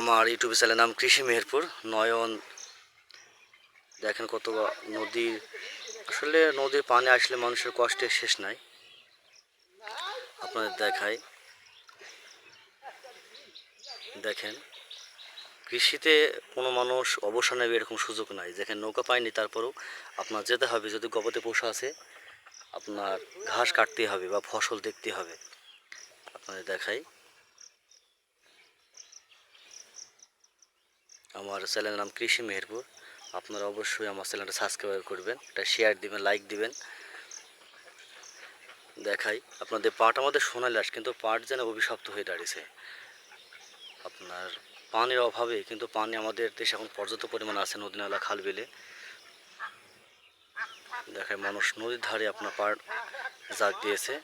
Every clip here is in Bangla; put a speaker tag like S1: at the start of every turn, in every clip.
S1: আমার ইউটিউব চ্যানেলের নাম কৃষি মেহেরপুর। নয়ন, দেখেন কত নদীর আসলে নদীর পানি আসলে মানুষের কষ্টের শেষ নাই। আপনাদের দেখাই। দেখেন, কৃষিতে কোনো মানুষ অবসর নেবে এরকম সুযোগ নাই। দেখেন, নৌকা পায়নি, তারপরেও আপনার যেতে হবে। যদি গবাদি পশু আছে, আপনার ঘাস কাটতে হবে বা ফসল দেখতে হবে। আপনাদের দেখাই। আমার চ্যানেলের নাম কৃষি মেহেরপুর। আপনারা অবশ্যই আমার চ্যানেলটা সাবস্ক্রাইব করবেন এটা শেয়ার দিবেন লাইক দিবেন। দেখাই, আপনাদের পাট আমাদের সোনালি আস কিন্তু পাট যেন অভিশপ্ত হয়ে দাঁড়িয়েছে। আপনার পানির অভাবে কিন্তু পানি আমাদের দেশে এখন পর্যাপ্ত পরিমাণ আছে, নদী নালা, খাল, বিলে। দেখায় মানুষ নদীর ধারে আপনার পাট জাগ দিয়েছে।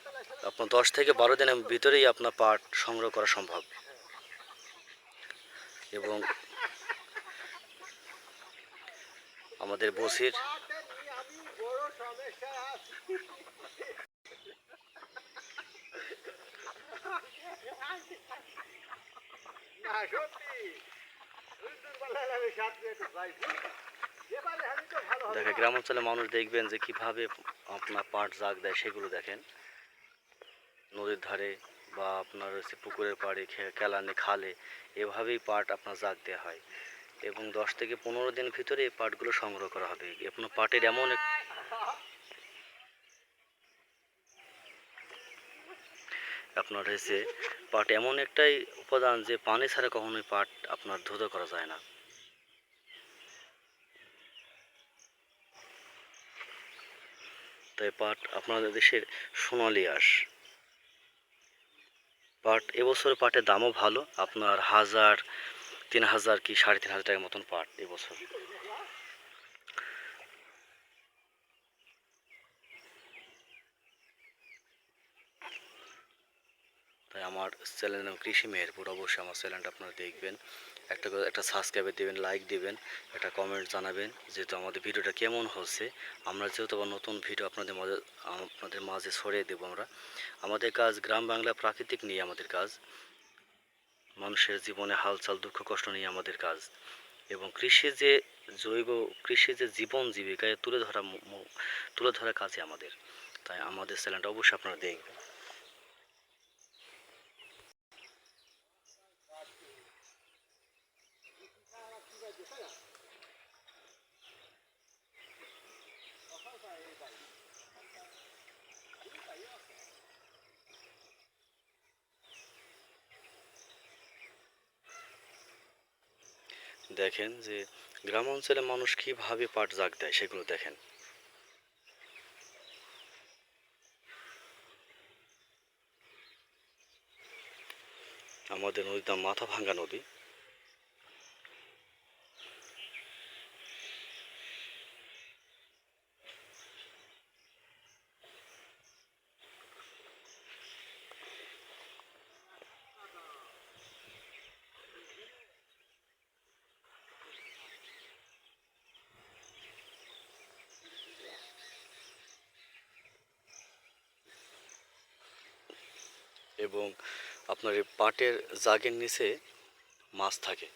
S1: আপনার দশ থেকে বারো দিনের ভিতরেই আপনার পাট সংগ্রহ করা সম্ভব। এবং
S2: ভালো হবে।
S1: দেখে গ্রাম অঞ্চলে মানুষ দেখবেন যে কীভাবে আপনার পাট জাগ দেয় সেগুলো দেখেন। নদীর ধারে বা আপনার হচ্ছে পুকুরের পাড়ে খেলানে খালে এভাবেই পাট আপনার জাগ দেওয়া হয়। এবং দশ থেকে পনেরো দিন ভিতরে এই পাটগুলো সংগ্রহ করা হবে। আপনার পাটের এমন আপনার হয়েছে পাট এমন একটাই উপাদান যে পানি ছাড়া কখনোই পাট আপনার ধুতো করা যায় না। তাই পাট আপনাদের দেশের সোনালি আঁশ। পাট এবছর পাটের দামও ভালো, আপনার হাজার তিন হাজার কি সাড়ে তিন হাজার টাকার মতন পাট এবছর তাই আমার চ্যানেল নাম কৃষি মেহেরপুর। অবশ্যই আমার চ্যানেলটা আপনারা দেখবেন। একটা একটা সাবস্ক্রাইব দেবেন লাইক দিবেন, একটা কমেন্ট জানাবেন যেহেতু আমাদের ভিডিওটা কেমন হচ্ছে। আমরা যেহেতু আবার নতুন ভিডিও আপনাদের মাঝে আপনাদের মাঝে ছড়িয়ে দেবো আমরা। আমাদের কাজ গ্রাম বাংলা প্রাকৃতিক নিয়ে আমাদের কাজ। মানুষের জীবনে হালচাল, দুঃখ, কষ্ট নিয়ে আমাদের কাজ। এবং কৃষি যে জৈব, কৃষি যে জীবন জীবিকায় তুলে ধরা তুলে ধরা কাজে আমাদের। তাই আমাদের চ্যানেলটা অবশ্যই আপনারা দেখবেন। দেখেন যে গ্রাম অঞ্চলে মানুষ কীভাবে পাট জাগ দেয় সেগুলো দেখেন। আমাদের নদীর মাথা ভাঙ্গা নদী। এবং আপনার এই পাটের জাগের নিচে মাছ থাকে।